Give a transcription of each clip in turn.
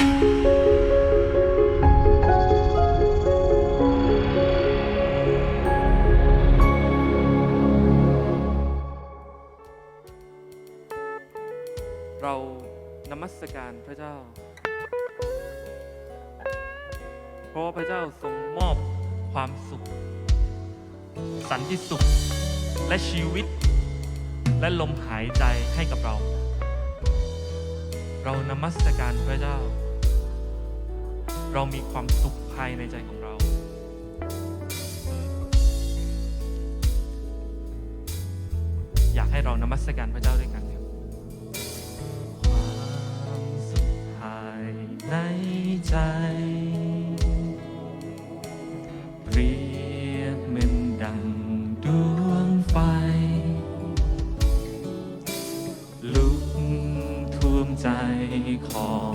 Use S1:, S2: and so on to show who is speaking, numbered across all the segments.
S1: เรานมัสการพระเจ้า เพราะพระเจ้าทรงมอบความสุข สันติสุข และชีวิต และลมหายใจให้กับเรา เรานมัสการพระเจ้า เรามีความสุขภายในใจของเรา อยากให้เรานมัสการพระเจ้าด้วยกันครับความสุขภายในใจ เปรียบเหมือนดังดวงไฟ ลุกท่วมใจของ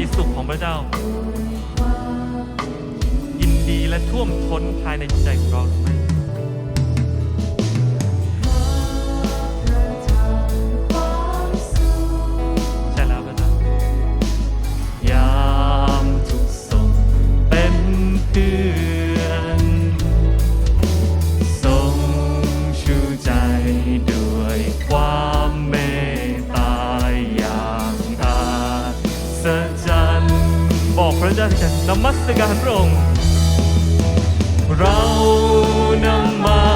S1: ติสุขของพระเจ้า ยินดีและท่วมท้นภายในใจของเราหรือไม่ นมัสการพระองค์เรานำมา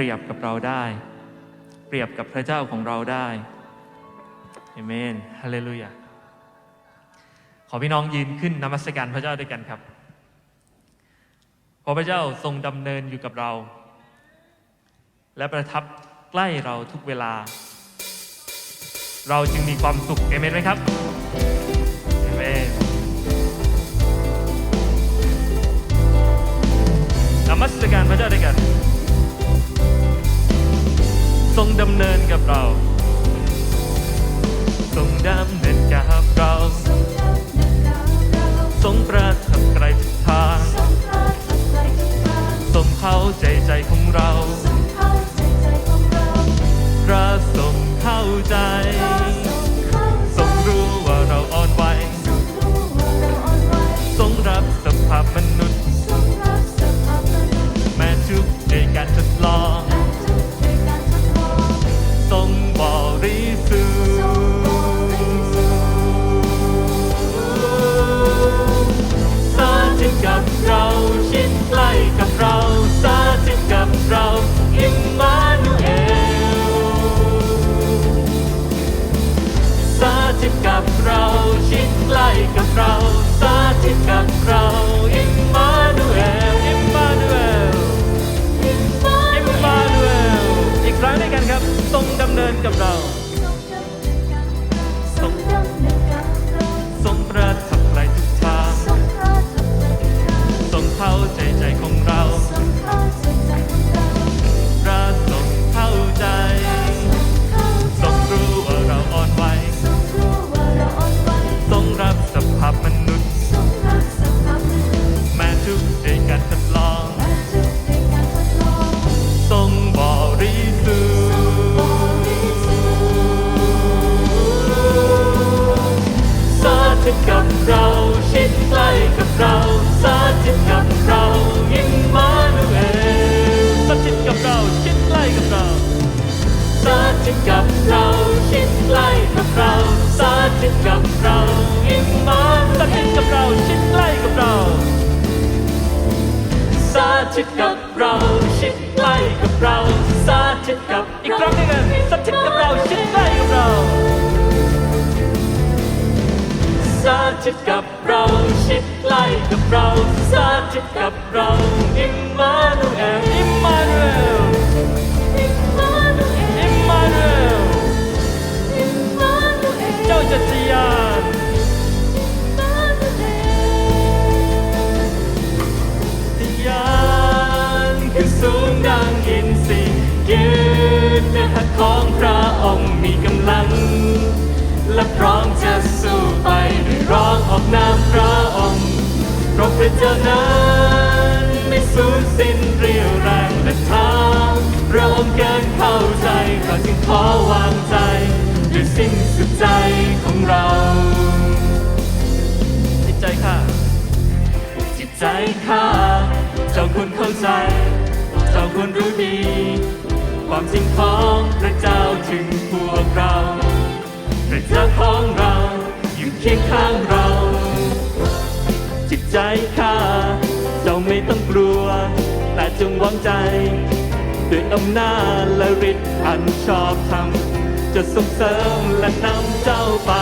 S1: รียบกับเราได้ เปรียบกับพระเจ้าของเราได้เอเมนฮาเลลูยาขอพี่น้องยืนขึ้นนมัสการพระเจ้าด้วยกันครับขอพระเจ้าทรงดำเนินอยู่กับเรา และประทับใกล้เราทุกเวลา เราจึงมีความสุขเอเมนไหมครับเอเมนนมัสการพระเจ้าด้วยกัน ทรงดำเนินกับเรา ทรงดำเนินกับเรา กับเราอิมมานูเอลอิมมานูเอลอิมมานูเอลเจ้าจะทะยานทะยานขึ้นสูงดังอินทรียืนในหัตถ์ของพระองค์มีกำลัง และพร้อมจะสู้ไปด้วยร้องออกนามพระองค์เพราะพระเจ้านั้น ควรเข้าใจ เจ้าควรรู้ดี ความจริงของพระเจ้าถึงพวกเราพระเจ้าของเราอยู่เคียงข้างเรา จิตใจข้าเจ้าไม่ต้องกลัว แต่จงวางใจ ด้วยอำนาจและฤทธิ์อันชอบธรรมจะส่งเสริมและนำเจ้าไป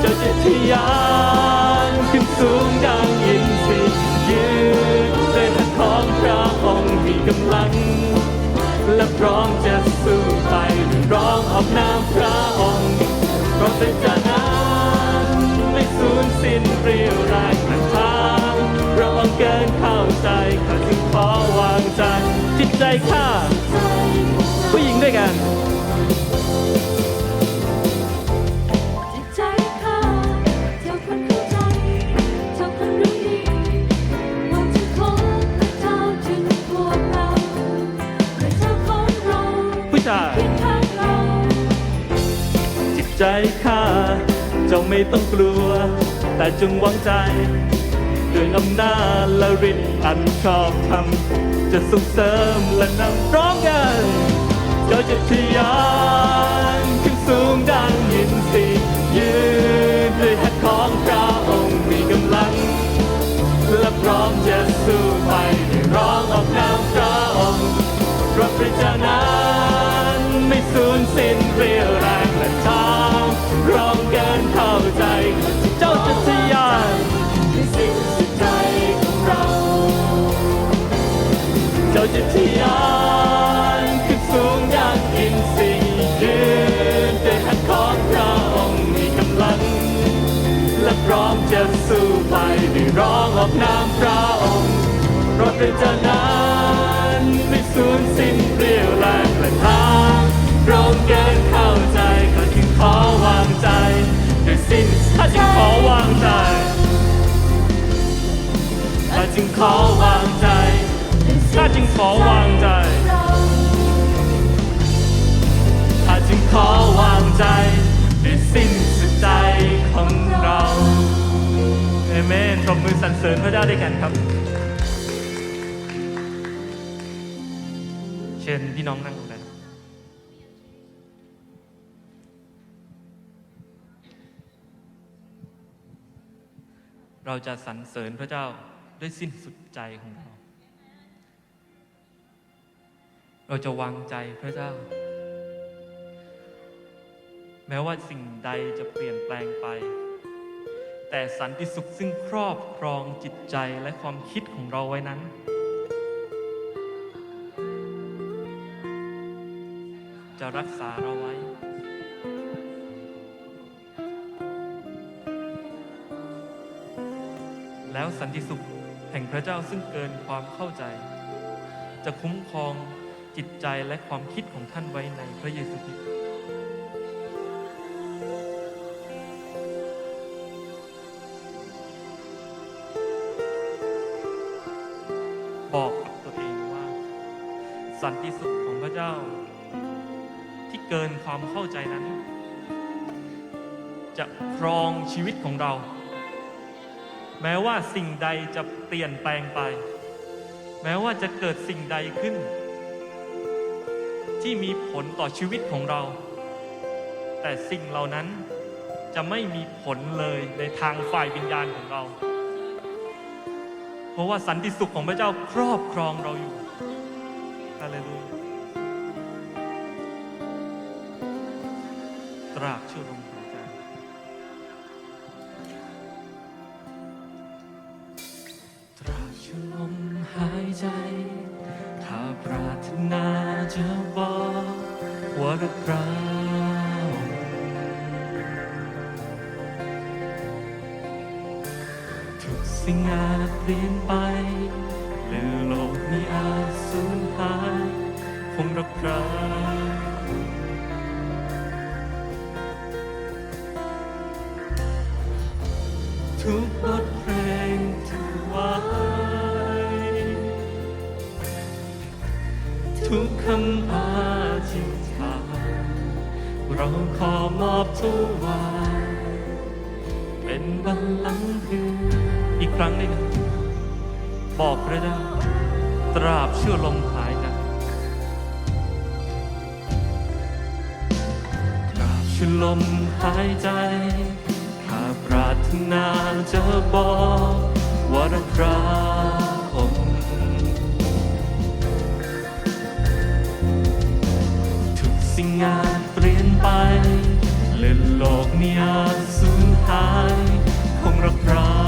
S1: เจ้าจะทะยานขึ้นสูงดังยิน กำลัง และพร้อมจะสู้ไปร้องออกนามพระองค์เพราะเป็นเจ้านั้นไม่สูญสิ้นเปรี่ยวแรงและทางเระองเกินเข้าใจข้าจึงขอวางใจจิตใจข้าผู้หญิงด้วยกัน ไม่ต้องกลัว แต่จงวังใจ ด้วยอำนาจและฤทธิ์อันชอบธรรมจะส่งเสริมและนำร้องกันเราจะทะยานขึ้นสูงดังยินสียืนด้วยหัดของพระองค์มีกำลัง และพร้อมจะสู้ไปด้ร้องออกนามพระองค์รถพระเจ้านั้น พระเป็นจ้านั้นไม่สูญสิ้นเรี่ยวแรงและทางร้องเกินเข้าใจก็จึงขอวางใจโดยสิ้นถ้าจึงขอวางใจถ้าจึงขอวางใจถ้าจึงขอวางใจถ้าจึงขอวางใจด้วยสิ้นสุดใจของเราเอเมนปรบมือสรรเสริญพระเจ้าด้วยกันครับ ชิญพี่น้องนั่งลงได้เราจะสรรเสริญพระเจ้าด้วยสิ้นสุดใจของเรา เราจะวางใจพระเจ้า แม้ว่าสิ่งใดจะเปลี่ยนแปลงไป แต่สันติสุขซึ่งครอบครองจิตใจและความคิดของเราไว้นั้น รักษาเราไว้ แล้วสันติสุขแห่งพระเจ้าซึ่งเกินความเข้าใจ จะคุ้มครองจิตใจและความคิดของท่านไว้ในพระเยซูคริสต์บอกกับตัวเองว่า สันติสุขของพระเจ้า เกินความเข้าใจนั้น จะครองชีวิตของเรา แม้ว่าสิ่งใดจะเปลี่ยนแปลงไป แม้ว่าจะเกิดสิ่งใดขึ้น ที่มีผลต่อชีวิตของเรา แต่สิ่งเหล่านั้นจะไม่มีผลเลยในทางฝ่ายวิญญาณของเรา เพราะว่าสันติสุขของพระเจ้าครอบครองเราอยู่ฮาเลลูยา ราบชั่วลมหายใจตราบชั่วลมหายใจ ถ้าปรารถนาจะบอกว่ารักเราทุกสิ่งอาจเปลี่ยน ทุกบทเพลงที่ไว้ ทุกคำอธิษฐานเราขอมอบทุกวันเป็นบัลลังก์คืออีกครั้งหนึ่งบอกพระเจ้าตราบเชื่อลมหายใจตราบเชื่อลมหายใจ ปรารถนาจะบอกว่ารักพระองค์ทุกสิ่งอาจเปลี่ยนไปเล่นโลกนี้สูญหายคงรักพระ